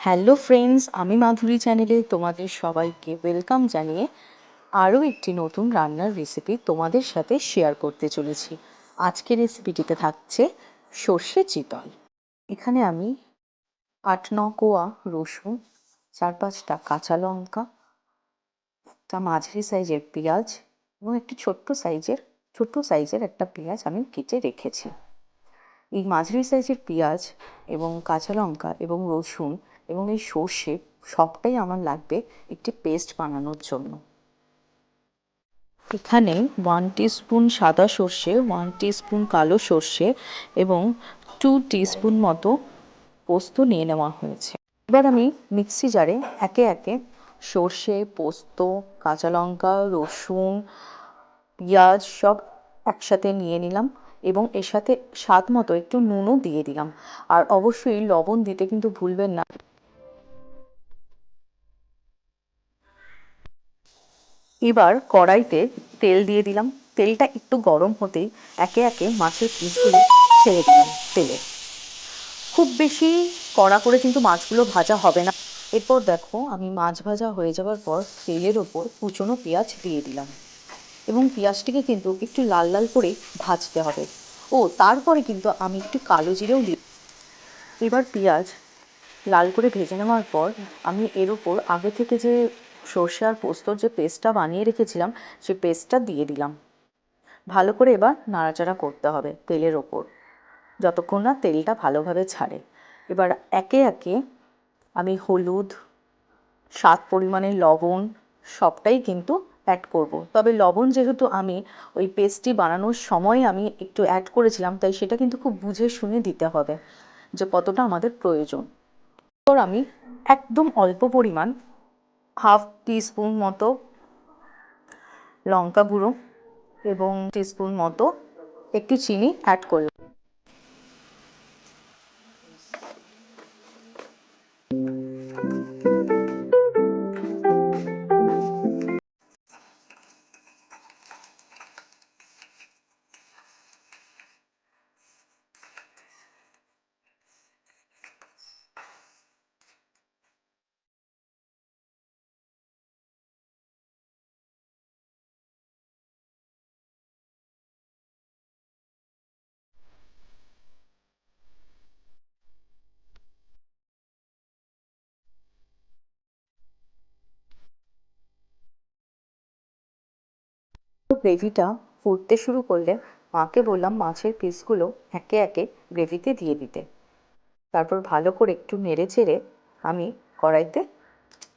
Hello friends, আমি মাধুরী চ্যানেলে তোমাদের সবাইকে ওয়েলকাম জানিয়ে আরও একটি নতুন রান্নার রেসিপি তোমাদের সাথে শেয়ার করতে চলেছি। আজকের রেসিপিটিতে থাকছে সর্ষে চিতল। এখানে আমি আট, ন কোয়া রসুন, চার, পাঁচটা কাঁচা লঙ্কা, একটা মাঝারি সাইজের পেঁয়াজ এবং একটি ছোট্ট সাইজের ছোট্ট সাইজের একটা পেঁয়াজ আমি কেটে রেখেছি। এই মাঝারি সাইজের পেঁয়াজ এবং কাঁচা লঙ্কা এবং রসুন এবং এই সর্ষে সবটাই আমার লাগবে একটি পেস্ট বানানোর জন্য। এখানে ওয়ান স্পুন সাদা সর্ষে ওয়ান স্পুন কালো সর্ষে এবং টু স্পুন মতো পোস্ত নিয়ে নেওয়া হয়েছে। এবার আমি মিক্সি জারে একে একে সর্ষে, পোস্ত, কাঁচা লঙ্কা, রসুন, পেঁয়াজ সব একসাথে নিয়ে নিলাম এবং এর সাথে স্বাদ মতো একটু নুনও দিয়ে দিলাম। আর অবশ্যই লবণ দিতে কিন্তু ভুলবেন না। এবার কড়াইতে তেল দিয়ে দিলাম। তেলটা একটু গরম হতেই একে একে মাছের পিসগুলো ছেড়ে দিলাম তেলে। খুব বেশি কড়া করে কিন্তু মাছগুলো ভাজা হবে না। এরপর দেখো, আমি মাছ ভাজা হয়ে যাওয়ার পর তেলের ওপর কুচনো পেঁয়াজ দিয়ে দিলাম। এবং পেঁয়াজটিকে কিন্তু একটু লাল লাল করে ভাজতে হবে। ও, তারপরে কিন্তু আমি একটু কালো জিরেও দিই এবার পেঁয়াজ লাল করে ভেজে নেওয়ার পর আমি এর ওপর আগে থেকে যে সর্ষে আর পোস্তর যে পেস্টটা বানিয়ে রেখেছিলাম সেই পেস্টটা দিয়ে দিলাম। ভালো করে এবার নাড়াচাড়া করতে হবে তেলের ওপর। যতক্ষণ না তেলটা ভালোভাবে ছাড়ে। এবার একে একে আমি হলুদ, স্বাদ পরিমাণে লবণ, সবটাই কিন্তু অ্যাড করব। তবে লবণ যেহেতু আমি ওই পেস্টটি বানানোর সময় আমি একটু অ্যাড করেছিলাম, তাই সেটা কিন্তু খুব বুঝে শুনে দিতে হবে যে কতটা আমাদের প্রয়োজন। এরপর আমি একদম অল্প পরিমাণ হাফ টিস্পুন মতো লঙ্কা গুঁড়ো এবং টিস্পুন মতো একটি চিনি অ্যাড করলাম। গ্রেভিটা ফুটতে শুরু করলে মাকে বললাম মাছের পিসগুলো একে একে গ্রেভিতে দিয়ে দিতে। তারপর ভালো করে একটু নেড়ে চেড়ে আমি কড়াইতে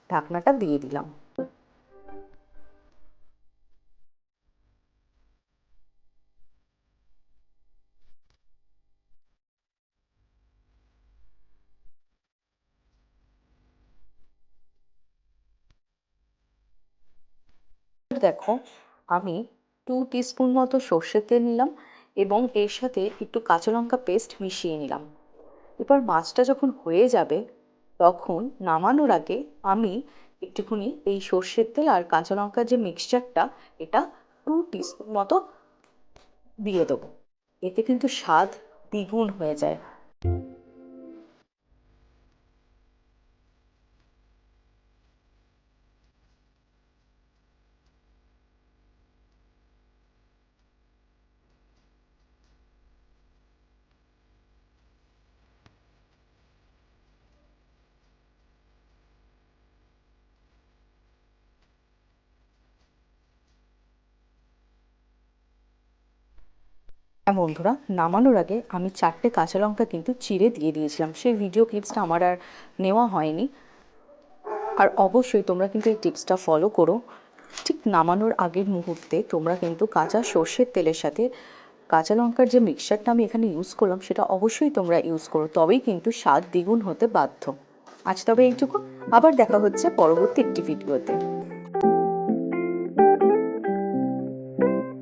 ঢাকনাটা দিয়ে দিলাম। দেখো আমি টু টিস্পুন মতো সর্ষের তেল নিলাম এবং এর সাথে একটু কাঁচা লঙ্কা পেস্ট মিশিয়ে নিলাম। এবার মাছটা যখন হয়ে যাবে, তখন নামানোর আগে আমি একটুখানি এই সর্ষের তেল আর কাঁচা লঙ্কার যে মিক্সচারটা এটা টু টিস্পুন মতো দিয়ে দেবো। এতে কিন্তু স্বাদ দ্বিগুণ হয়ে যায়। বন্ধুরা, নামানোর আগে আমি চারটে কাঁচা লঙ্কা কিন্তু চিড়ে দিয়ে দিয়েছিলাম। সেই ভিডিও ক্লিপসটা আমার আর নেওয়া হয়নি। আর অবশ্যই তোমরা কিন্তু এই টিপসটা ফলো করো। ঠিক নামানোর আগের মুহূর্তে তোমরা কিন্তু কাঁচা সর্ষের তেলের সাথে কাঁচা লঙ্কার যে মিক্সচারটা আমি এখানে ইউজ করলাম, সেটা অবশ্যই তোমরা ইউজ করো। তবেই কিন্তু স্বাদ দ্বিগুণ হতে বাধ্য। আজ তবে এইটুকু। আবার দেখা হচ্ছে পরবর্তী একটি ভিডিওতে